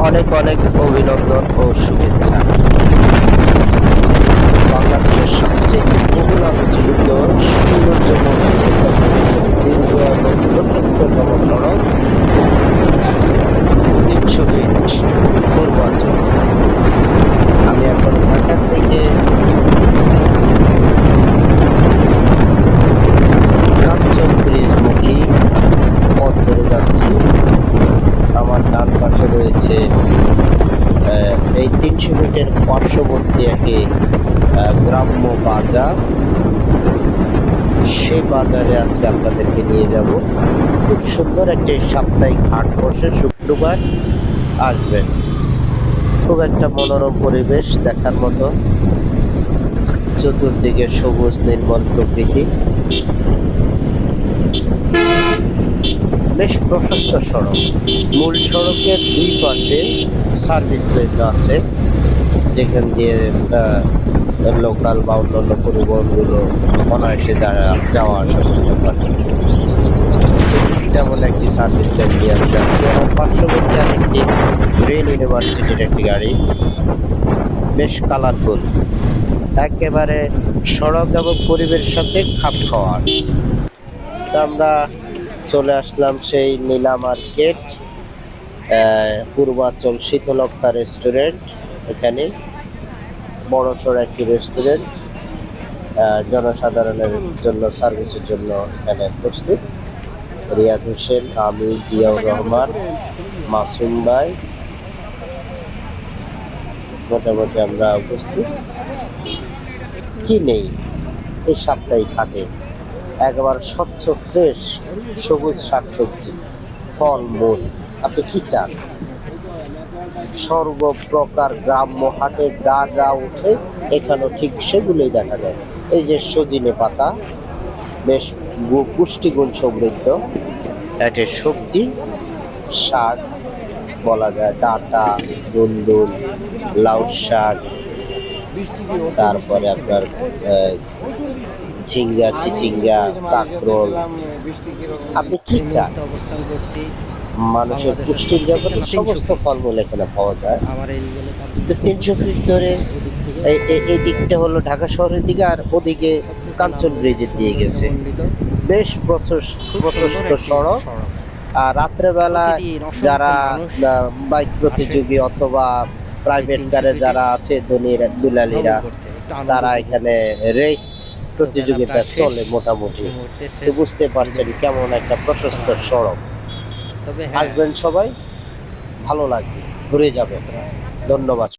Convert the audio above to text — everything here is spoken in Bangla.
অনেক অনেক অভিনন্দন ও শুভেচ্ছা বাংলাদেশের সবচেয়ে বহুল আলোচিত সৌন্দর্যমণ্ডিত সবচেয়ে দীর্ঘ এবং প্রশস্ততম সড়ক তিনশো ফিট পূর্বাঞ্চল আমি এখন ঢাকা থেকে কাঞ্চন ব্রিজমুখী পথ ধরে যাচ্ছি আমার ডান পাশে রয়েছে এই তিনশো ফিটের পার্শ্ববর্তী একটি গ্রাম্য বাজার। সেই বাজারে আজকে আপনাদেরকে নিয়ে যাব। খুব সুন্দর একটি সাপ্তাহিক হাট বসে, শুক্রবার আসবেন খুব একটা মনোরম পরিবেশ দেখার মতো। চতুর্দিকে সবুজ নির্মল প্রকৃতি। বেশ প্রশস্ত সড়ক। মূল সড়কের দুই পাশে সার্ভিস লেন আছে। যেখান দিয়ে লোকাল বা অন্যান্য পরিবহনগুলো অনায়াসে যারা, যাওয়া আসা করতে পারে। তেমন একটি সার্ভিস লেন দিয়ে আমি যাচ্ছি। আমার পার্শ্ববর্তী আরেকটি গ্রিন ইউনিভার্সিটির একটি গাড়ি। বেশ কালারফুল। একেবারে সড়ক এবং পরিবেশের সাথে খাপ খাওয়ার। তা আমরা চলে আসলাম সেই নীলা মার্কেট আহ, পূর্বাঞ্চল শীতলক্ষা রেস্টুরেন্ট। এখানে বড়সড় একটি রেস্টুরেন্ট জনসাধারণের জন্য সার্ভিসের জন্য এখানে প্রস্তুত। রিয়াদ হোসেন আমি জিয়াউর রহমান মাসুম ভাই মোটামুটি আমরা উপস্থিত। কি নেই? এই সাপ্তাহিক হাটে একবার স্বচ্ছ, ফ্রেশ, সবুজ শাকসবজি ফল মূল আপনি কি চান? সর্বপ্রকার গ্রাম্য হাটে যা যা উঠে এখানেও ঠিক সেগুলোই দেখা যায়। এই যে সজিনে পাতা, বেশ পুষ্টিগুণ সমৃদ্ধ। একটা সবজি, শাক, বলা যায় ডাঁটা দুন্দুল লাউ শাক, তারপরে আপনার ঝিঙ্গা চিচিঙ্গা কাঁকরোল। আপনি কি চান? মানুষের পুষ্টির জগতে সমস্ত ফলমূল এখানে পাওয়া যায়। তো তিনশো ফিট ধরে এই- দিকটা হলো ঢাকা শহরের দিকে আর ওদিকে কাঞ্চন ব্রিজের দিয়ে গেছে। বেশ প্রশস্ত সড়ক। আর রাত্রেবেলা যারা বাইক প্রতিযোগী অথবা প্রাইভেট কারে যারা আছে ধনীর দুলালিরা তারা এখানে রেস প্রতিযোগিতা চলে মোটামুটি। তো বুঝতে পারছেন কেমন একটা প্রশস্ত সড়ক। তবে হ্যাঁ। আসবেন সবাই ভালো লাগবে। ঘুরে যাবে ধন্যবাদ।